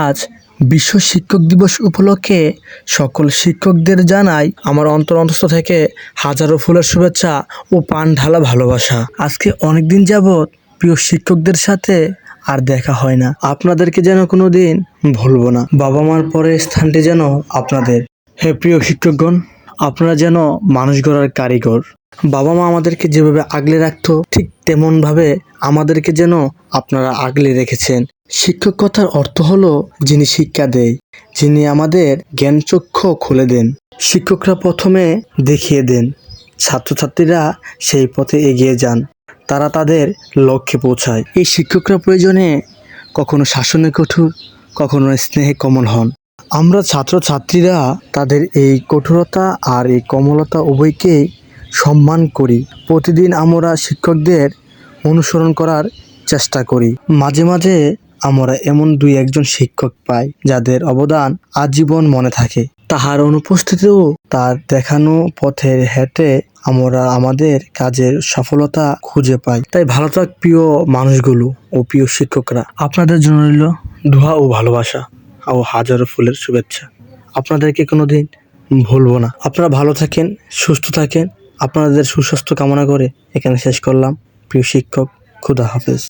আজ বিশ্ব শিক্ষক দিবস উপলক্ষে সকল শিক্ষকদের জানাই আমার অন্তর অন্তস্থ থেকে হাজারো ফুলের শুভেচ্ছা ও পান ঢালা ভালোবাসা। আজকে অনেক দিন যাবৎ প্রিয় শিক্ষকদের সাথে আর দেখা হয় না। আপনাদেরকে যেন কোনো দিন ভুলবো না। বাবা মার পরে স্থানটি যেন আপনাদের। হে প্রিয় শিক্ষকগণ, আপনারা যেন মানুষ গড়ার কারিগর। বাবা মা আমাদেরকে যেভাবে আগলে রাখতো, ঠিক তেমন ভাবে আমাদেরকে যেন আপনারা আগলে রেখেছেন। শিক্ষক কথার অর্থ হলো যিনি শিক্ষা দেয়, যিনি আমাদের জ্ঞান চক্ষু খুলে দেন। শিক্ষকরা প্রথমে দেখিয়ে দেন, ছাত্রছাত্রীরা সেই পথে এগিয়ে যান, তারা তাদের লক্ষ্যে পৌঁছায়। এই শিক্ষকরা প্রয়োজনে কখনো শাসনে কঠোর, কখনো স্নেহে কমল হন। আমরা ছাত্রছাত্রীরা তাদের এই কঠোরতা আর এই কমলতা উভয়কেই সম্মান করি। প্রতিদিন আমরা শিক্ষকদের অনুসরণ করার চেষ্টা করি। মাঝে মাঝে আমরা এমন দুই একজন শিক্ষক পাই যাদের অবদান আজীবন মনে থাকে। তাহার অনুপস্থিতিও তার দেখানো পথের হেঁটে আমরা আমাদের কাজের সফলতা খুঁজে পাই। তাই ভালো থাক প্রিয় মানুষগুলো ও প্রিয় শিক্ষকরা। আপনাদের জন্য রইল দোয়া ও ভালোবাসা ও হাজারো ফুলের শুভেচ্ছা। আপনাদেরকে কোনোদিন ভুলবো না। আপনারা ভালো থাকেন, সুস্থ থাকেন আপনাদের সুস্বাস্থ্য কামনা করে এখানে শেষ করলাম। প্রিয় শিক্ষক খুদা হাফেজ।